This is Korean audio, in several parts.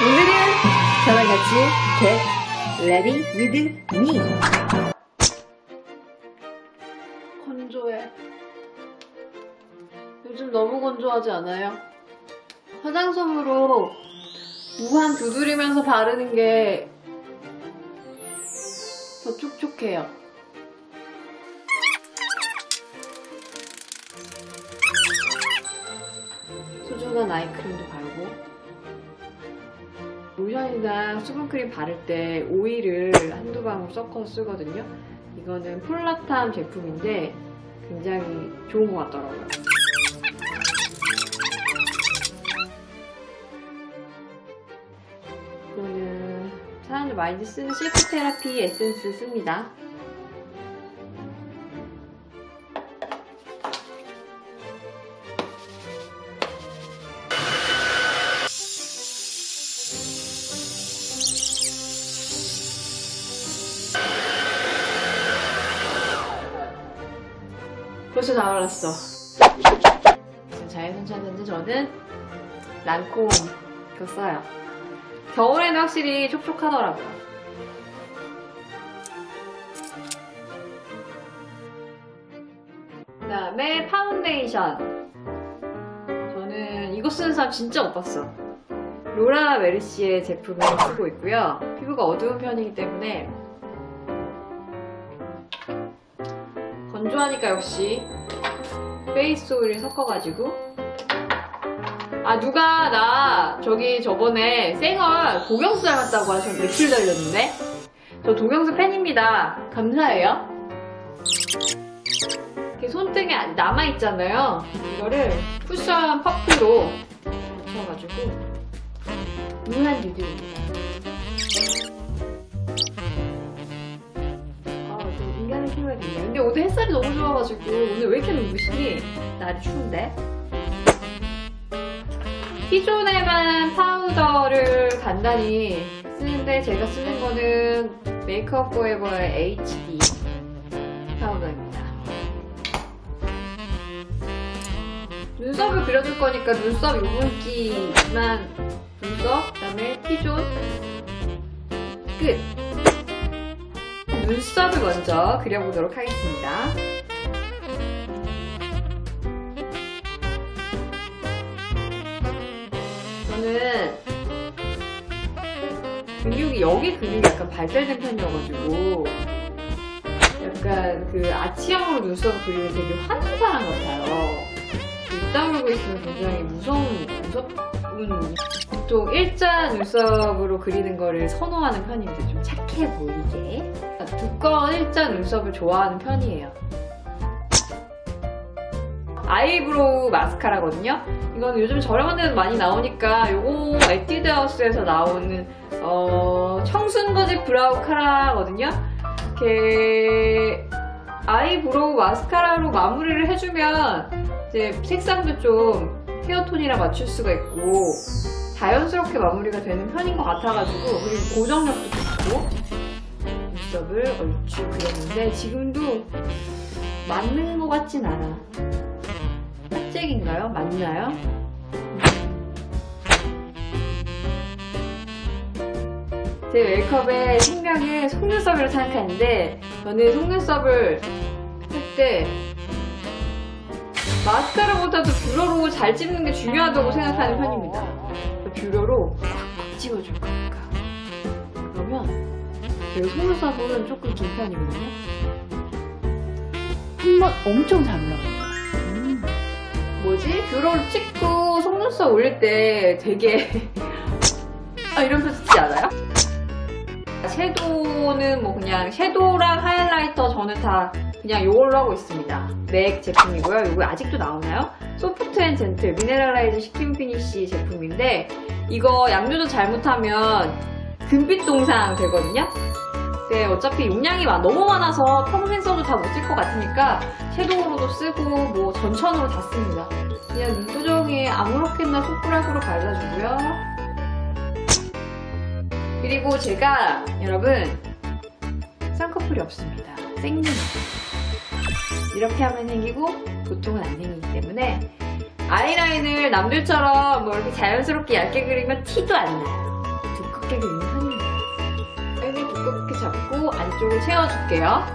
오늘은 저랑 같이 get ready with me. 건조해. 요즘 너무 건조하지 않아요? 화장솜으로 무한 두드리면서 바르는 게 더 촉촉해요. 소중한 아이크림도 바르고 로션이나 수분크림 바를 때 오일을 한두 방울 섞어서 쓰거든요. 이거는 폴라탐 제품인데 굉장히 좋은 것 같더라고요. 이거는 사람들 많이 쓰는 실크 테라피 에센스 씁니다. 벌써 다 발랐어. 지금 자외선 찾는데 저는 란콤 그 써요. 겨울에는 확실히 촉촉하더라고요. 그 다음에 파운데이션. 저는 이거 쓰는 사람 진짜 못 봤어. 로라 메르시의 제품을 쓰고 있고요. 피부가 어두운 편이기 때문에 건조하니까 역시 페이스 오일을 섞어가지고. 아 누가 나 저기 저번에 생얼 동영수 닮았다고 하셨는데 며칠 달렸는데? 저 동영수 팬입니다. 감사해요. 이렇게 손등에 남아있잖아요. 이거를 쿠션 퍼프로 묻혀가지고. 무한 리뷰입니다 좀 인간을 키워야겠네. 근데 오늘 햇살이 너무 좋아가지고 오늘 왜 이렇게 눈부시니? 날이 추운데. 기존에만 파우더를 간단히 쓰는데 제가 쓰는 거는 메이크업 포에버의 HD 파우더입니다. 눈썹을 그려줄 거니까 눈썹 유분기만 눈썹, 그 다음에 T존 끝! 눈썹을 먼저 그려보도록 하겠습니다. 저는 근육이 여기 근육이 약간 발달된 편이어가지고 약간 그 아치형으로 눈썹을 그리면 되게 화난 사람 같아요. 입 다물고 있으면 굉장히 무서운 무섭은 보통 일자 눈썹으로 그리는 거를 선호하는 편인데 좀 착해 보이게 두꺼운 일자 눈썹을 좋아하는 편이에요. 아이브로우 마스카라거든요. 이건 요즘 저렴한 데도 많이 나오니까 요거 에뛰드하우스에서 나오는 어, 청순거짓 브라우 카라거든요. 이렇게 아이브로우 마스카라로 마무리를 해주면 이제 색상도 좀 헤어톤이랑 맞출 수가 있고 자연스럽게 마무리가 되는 편인 것 같아가지고 그리고 고정력도 좋고 눈썹을 얼추 그렸는데 지금도 맞는 것 같진 않아 짝짝인가요? 맞나요? 제 메이크업의 생명을 속눈썹으로 생각하는데 저는 속눈썹을 할때 마스카라보다도 뷰러로 잘 찝는 게 중요하다고 생각하는 편입니다. 뷰러로 꽉꽉 집어줄 거니까. 그러면 제 속눈썹은 조금 긴 편이거든요. 한 번 엄청 잘 올라가요. 음. 뭐지? 뷰러를 찍고 속눈썹 올릴 때 되게 아 이러면서 찍지 않아요? 섀도우는 뭐 그냥 섀도우랑 하이라이터 저는 다 그냥 이걸로 하고 있습니다. 맥 제품이고요. 이거 아직도 나오나요? 소프트 앤 젠틀 미네랄라이즈 스킨 피니쉬 제품인데 이거 양조도 잘못하면 금빛 동상 되거든요. 근데 어차피 용량이 막 너무 많아서 평생 써도 다 못 쓸 것 같으니까 섀도우로도 쓰고 뭐 전천으로 다 씁니다. 그냥 눈두덩이에 아무렇게나 손가락으로 발라주고요. 그리고 제가 여러분 쌍꺼풀이 없습니다. 생긴 이렇게 하면 생기고 보통은 안 생기기 때문에 아이라인을 남들처럼 뭐 이렇게 자연스럽게 얇게 그리면 티도 안 나요. 두껍게 그리는 편입니다. 이렇게 두껍게 잡고 안쪽을 채워줄게요.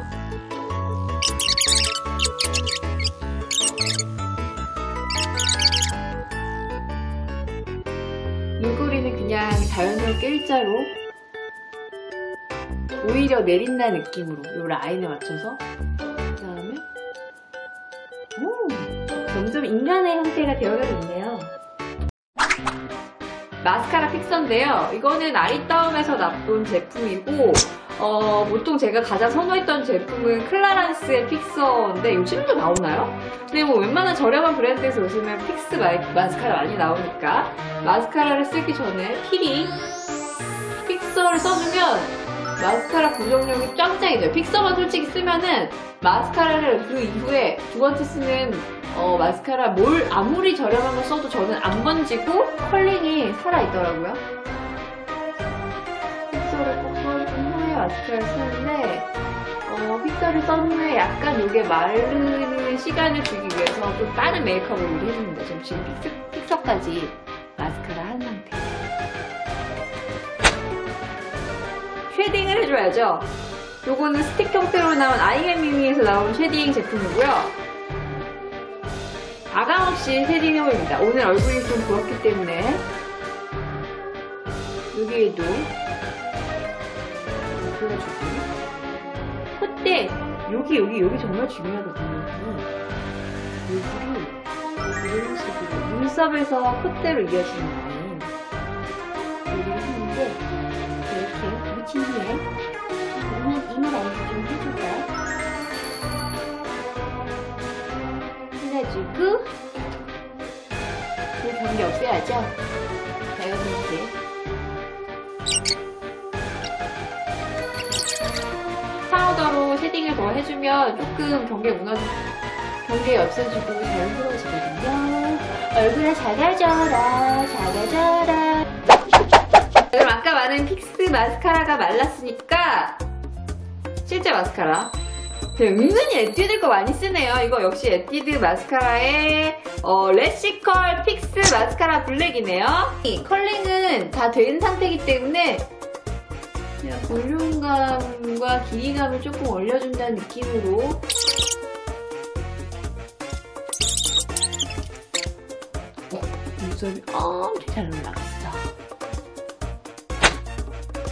눈꼬리는 그냥 자연스럽게 일자로 오히려 내린다 느낌으로 이 라인에 맞춰서. 그 다음에 오 점점 인간의 형태가 되어가고 있네요. 마스카라 픽서인데요. 이거는 아리따움에서 나쁜 제품이고 어, 보통 제가 가장 선호했던 제품은 클라란스의 픽서인데 요즘도 나오나요? 근데 뭐 웬만한 저렴한 브랜드에서 보시면 픽스 마, 마스카라 많이 나오니까 마스카라를 쓰기 전에 필히 픽서를 써주면 마스카라 고정력이 짱짱이죠. 픽서만 솔직히 쓰면은 마스카라를 그 이후에 두 번째 쓰는 어, 마스카라 뭘 아무리 저렴한 거 써도 저는 안 번지고 컬링이 살아있더라고요. 픽서를 꼭 써준 후에 마스카라를 쓰는데 어, 픽서를 쓴 후에 약간 이게 마르는 시간을 주기 위해서 좀 빠른 메이크업을 우리. 지금 지금 픽서, 픽서까지 마스카라 한 상태. 해줘야죠. 요거는 스틱 형태로 나온 아이엠미미에서 나온 쉐딩 제품이고요. 아감없이 쉐딩 해보입니다. 오늘 얼굴이 좀 부었기 때문에 여기에도 그려주고 콧대 여기 여기 여기 정말 중요하거든요. 여기 이런 식으로 눈썹에서 콧대로 이어지는 여 없애야죠. 자연스럽게 파우더로 쉐딩을 더 해주면 조금 경계 무너지 경계 없애주고 자연스러워지거든요. 얼굴에 작아져라 작아져라 그럼 아까 말한 픽스 마스카라가 말랐으니까 실제 마스카라 은근히 에뛰드 거 많이 쓰네요 이거 역시 에뛰드 마스카라의 어, 레시컬 픽스 마스카라 블랙이네요. 이 컬링은 다 된 상태이기 때문에 그냥 볼륨감과 길이감을 조금 올려준다는 느낌으로. 어, 눈썹이 엄청 잘 올라갔어.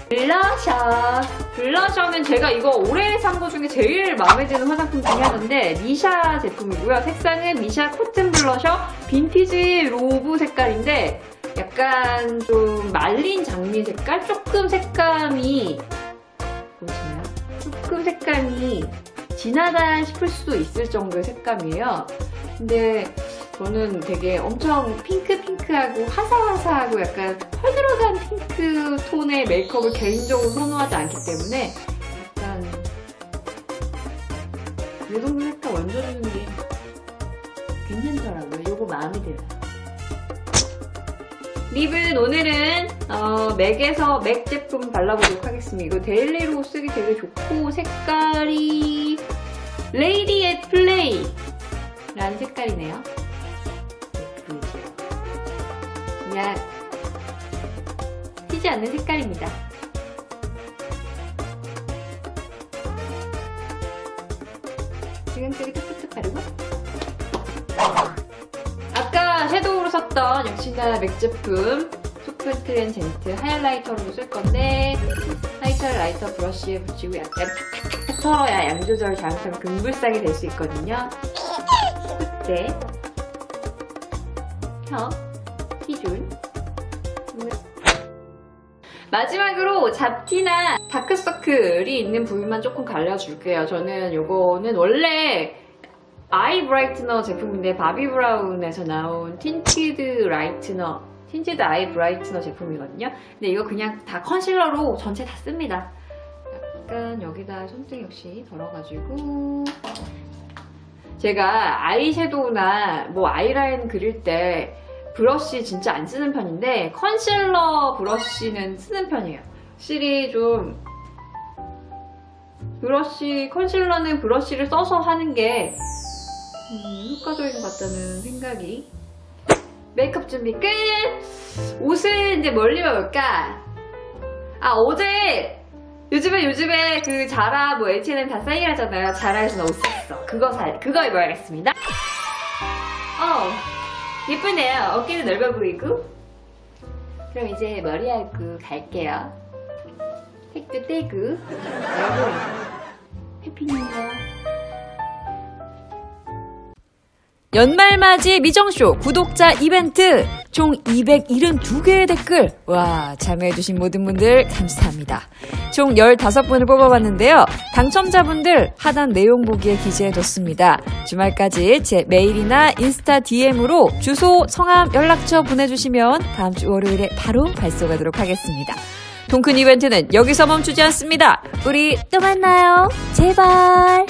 블러셔. 블러셔는 제가 이거 올해 산 거 중에 제일 마음에 드는 화장품 중에 하나인데 미샤 제품이고요. 색상은 미샤 코튼 블러셔 빈티지 로브 색깔인데 약간 좀 말린 장미 색깔? 조금 색감이 보시나요? 조금 색감이 진하다 싶을 수도 있을 정도의 색감이에요. 근데 저는 되게 엄청 핑크핑크하고 화사화사하고 약간 펄 들어간 핑크 톤의 메이크업을 개인적으로 선호하지 않기 때문에 약간 이 정도 색깔 얹어주는 게 괜찮더라고요. 이거 마음에 들어요. 립은 오늘은 어, 맥에서 맥 제품 발라보도록 하겠습니다. 이거 데일리로 쓰기 되게 좋고 색깔이 레이디 앳 플레이 라는 색깔이네요. 그냥 튀지 않는 색깔입니다. 지금까지 툭툭툭 바르고 아까 섀도우로 썼던 역시나 맥 제품 소프트 앤 젠트 하이라이터로 쓸 건데 하이라이터 라이터 브러쉬에 붙이고 약간 탁탁탁탁 털어야 양 조절 잘못하면 금불상이 될 수 있거든요. 콧대, 혀, 티줄. 마지막으로 잡티나 다크서클이 있는 부위만 조금 갈려줄게요. 저는 요거는 원래 아이 브라이트너 제품인데 바비 브라운에서 나온 틴티드 라이트너 틴티드 아이 브라이트너 제품이거든요. 근데 이거 그냥 다 컨실러로 전체 다 씁니다. 약간 여기다 손등 역시 덜어가지고 제가 아이섀도우나 뭐 아이라인 그릴 때 브러쉬 진짜 안 쓰는 편인데 컨실러 브러쉬는 쓰는 편이에요. 확실히 좀 브러쉬, 컨실러는 브러쉬를 써서 하는 게 음, 효과적인 것 같다는 생각이. 메이크업 준비 끝! 옷은 이제 뭘 입어볼까? 아, 어제 요즘에 요즘에 그 자라 뭐 H&M 다 세일하잖아요. 자라에서 옷 샀어. 그거 사 그거 입어야겠습니다. 어 예쁘네요. 어깨는 넓어 보이고. 그럼 이제 머리하고 갈게요. 색도 떼고. 여러분 해피 뉴 이어. 연말맞이 미정쇼 구독자 이벤트. 총 272개의 댓글. 와 참여해주신 모든 분들 감사합니다. 총 15분을 뽑아봤는데요. 당첨자분들 하단 내용 보기에 기재해뒀습니다. 주말까지 제 메일이나 인스타 DM으로 주소, 성함, 연락처 보내주시면 다음 주 월요일에 바로 발송하도록 하겠습니다. 동큰 이벤트는 여기서 멈추지 않습니다. 우리 또 만나요. 제발